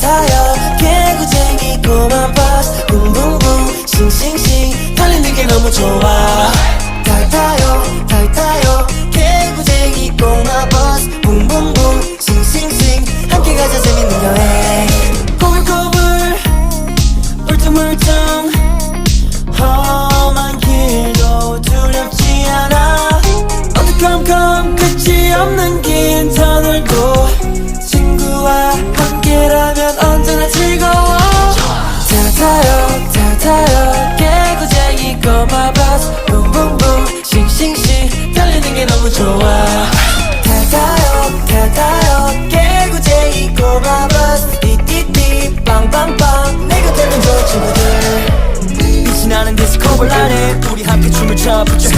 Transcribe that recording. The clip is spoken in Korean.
타요. 개구쟁이 꼬마 버스 붕붕붕 싱싱싱. 달리는 게 너무 좋아 my boss 붕붕붕. 싱싱싱. 달리는 게 너무 좋아. 달달요 달달요 개구쟁이 꼬마 버스 띠띠띠. 빵빵빵. 내 곁에 있는 저 친구들. 빛이 나는 디스코 볼라네 우리 함께 춤을 춰 Put your